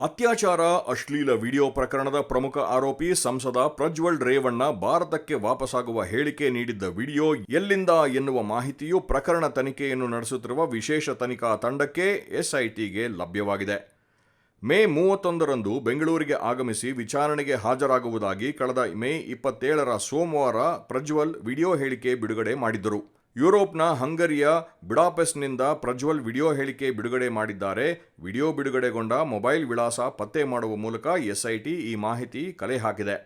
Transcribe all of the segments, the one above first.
ಅತ್ಯಾಚಾರ, ಅಶ್ಲೀಲ ವಿಡಿಯೋ ಪ್ರಕರಣದ ಪ್ರಮುಖ ಆರೋಪಿ ಸಂಸದ ಪ್ರಜ್ವಲ್ ರೇವಣ್ಣ ಭಾರತಕ್ಕೆ ವಾಪಸಾಗುವ ಹೇಳಿಕೆ ನೀಡಿದ್ದ ವಿಡಿಯೋ ಎಲ್ಲಿಂದ ಎನ್ನುವ ಮಾಹಿತಿಯು ಪ್ರಕರಣ ತನಿಖೆಯನ್ನು ನಡೆಸುತ್ತಿರುವ ವಿಶೇಷ ತನಿಖಾ ತಂಡಕ್ಕೆ ಎಸ್ಐಟಿಗೆ ಲಭ್ಯವಾಗಿದೆ. ಮೇ ಮೂವತ್ತೊಂದರಂದು ಬೆಂಗಳೂರಿಗೆ ಆಗಮಿಸಿ ವಿಚಾರಣೆಗೆ ಹಾಜರಾಗುವುದಾಗಿ ಕಳೆದ ಮೇ ಇಪ್ಪತ್ತೇಳರ ಸೋಮವಾರ ಪ್ರಜ್ವಲ್ ವಿಡಿಯೋ ಹೇಳಿಕೆ ಬಿಡುಗಡೆ ಮಾಡಿದ್ದರು. ಯುರೋಪ್ನ ಹಂಗರಿಯ ಬಿಡಾಪೆಸ್ನಿಂದ ಪ್ರಜ್ವಲ್ ವಿಡಿಯೋ ಹೇಳಿಕೆ ಬಿಡುಗಡೆ ಮಾಡಿದ್ದಾರೆ. ವಿಡಿಯೋ ಬಿಡುಗಡೆಗೊಂಡ ಮೊಬೈಲ್ ವಿಳಾಸ ಪತ್ತೆ ಮಾಡುವ ಮೂಲಕ ಎಸ್ಐಟಿ ಈ ಮಾಹಿತಿ ಕಲೆ ಹಾಕಿದೆ.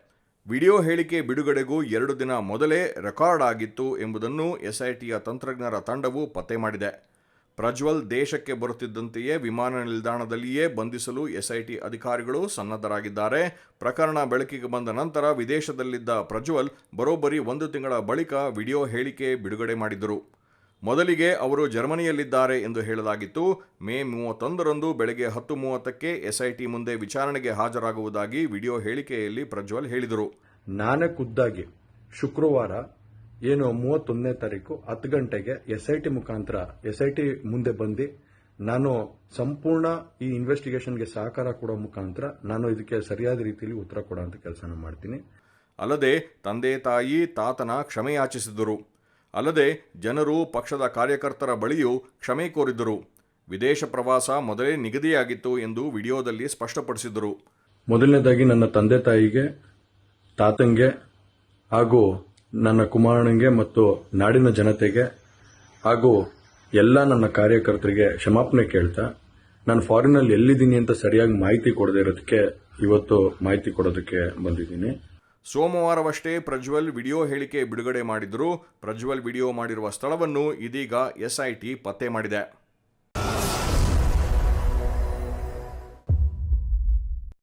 ವಿಡಿಯೋ ಹೇಳಿಕೆ ಬಿಡುಗಡೆಗೂ ಎರಡು ದಿನ ಮೊದಲೇ ರೆಕಾರ್ಡ್ ಆಗಿತ್ತು ಎಂಬುದನ್ನು ಎಸ್ಐಟಿಯ ತಂತ್ರಜ್ಞರ ತಂಡವು ಪತ್ತೆ ಮಾಡಿದೆ. ಪ್ರಜ್ವಲ್ ದೇಶಕ್ಕೆ ಬರುತ್ತಿದ್ದಂತೆಯೇ ವಿಮಾನ ನಿಲ್ದಾಣದಲ್ಲಿಯೇ ಬಂಧಿಸಲು ಎಸ್ಐಟಿ ಅಧಿಕಾರಿಗಳು ಸನ್ನದ್ಧರಾಗಿದ್ದಾರೆ. ಪ್ರಕರಣ ಬೆಳಕಿಗೆ ಬಂದ ನಂತರ ವಿದೇಶದಲ್ಲಿದ್ದ ಪ್ರಜ್ವಲ್ ಬರೋಬ್ಬರಿ ಒಂದು ತಿಂಗಳ ಬಳಿಕ ವಿಡಿಯೋ ಹೇಳಿಕೆ ಬಿಡುಗಡೆ ಮಾಡಿದರು. ಮೊದಲಿಗೆ ಅವರು ಜರ್ಮನಿಯಲ್ಲಿದ್ದಾರೆ ಎಂದು ಹೇಳಲಾಗಿತ್ತು. ಮೇ ಮೂವತ್ತೊಂದರಂದು ಬೆಳಗ್ಗೆ ಹತ್ತು ಮೂವತ್ತಕ್ಕೆ ಎಸ್ಐಟಿ ಮುಂದೆ ವಿಚಾರಣೆಗೆ ಹಾಜರಾಗುವುದಾಗಿ ವಿಡಿಯೋ ಹೇಳಿಕೆಯಲ್ಲಿ ಪ್ರಜ್ವಲ್ ಹೇಳಿದರು. ನಾನೇ ಖುದ್ದಾಗಿ ಶುಕ್ರವಾರ ಏನು ಮೂವತ್ತೊಂದನೇ ತಾರೀಕು ಹತ್ತು ಗಂಟೆಗೆ ಎಸ್ ಐ ಟಿ ಮುಖಾಂತರ ಎಸ್ ಐ ಟಿ ಮುಂದೆ ಬಂದು ನಾನು ಸಂಪೂರ್ಣ ಈ ಇನ್ವೆಸ್ಟಿಗೇಷನ್ಗೆ ಸಹಕಾರ ಕೊಡೋ ಮುಖಾಂತರ ನಾನು ಇದಕ್ಕೆ ಸರಿಯಾದ ರೀತಿಯಲ್ಲಿ ಉತ್ತರ ಕೊಡೋಂಥ ಕೆಲಸನ ಮಾಡ್ತೀನಿ. ಅಲ್ಲದೆ ತಂದೆ ತಾಯಿ ತಾತನ ಕ್ಷಮೆಯಾಚಿಸಿದರು ಅಲ್ಲದೆ ಜನರು ಪಕ್ಷದ ಕಾರ್ಯಕರ್ತರ ಬಳಿಯೂ ಕ್ಷಮೆ ಕೋರಿದ್ದರು ವಿದೇಶ ಪ್ರವಾಸ ಮೊದಲೇ ನಿಗದಿಯಾಗಿತ್ತು ಎಂದು ವಿಡಿಯೋದಲ್ಲಿ ಸ್ಪಷ್ಟಪಡಿಸಿದರು. ಮೊದಲನೇದಾಗಿ ನನ್ನ ತಂದೆ ತಾಯಿಗೆ ತಾತಂಗೆ ಹಾಗೂ ನನ್ನ ಕುಮಾರನಿಗೆ ಮತ್ತು ನಾಡಿನ ಜನತೆಗೆ ಹಾಗೂ ಎಲ್ಲ ನನ್ನ ಕಾರ್ಯಕರ್ತರಿಗೆ ಕ್ಷಮಾಪಣೆ ಕೇಳ್ತಾ, ನಾನು ಫಾರಿನಲ್ಲಿ ಎಲ್ಲಿದ್ದೀನಿ ಅಂತ ಸರಿಯಾಗಿ ಮಾಹಿತಿ ಕೊಡದೇ ಇರೋದಕ್ಕೆ, ಇವತ್ತು ಮಾಹಿತಿ ಕೊಡೋದಕ್ಕೆ ಬಂದಿದ್ದೀನಿ. ಸೋಮವಾರವಷ್ಟೇ ಪ್ರಜ್ವಲ್ ವಿಡಿಯೋ ಹೇಳಿಕೆ ಬಿಡುಗಡೆ ಮಾಡಿದ್ರು. ಪ್ರಜ್ವಲ್ ವಿಡಿಯೋ ಮಾಡಿರುವ ಸ್ಥಳವನ್ನು ಇದೀಗ ಎಸ್ಐಟಿ ಪತ್ತೆ ಮಾಡಿದೆ.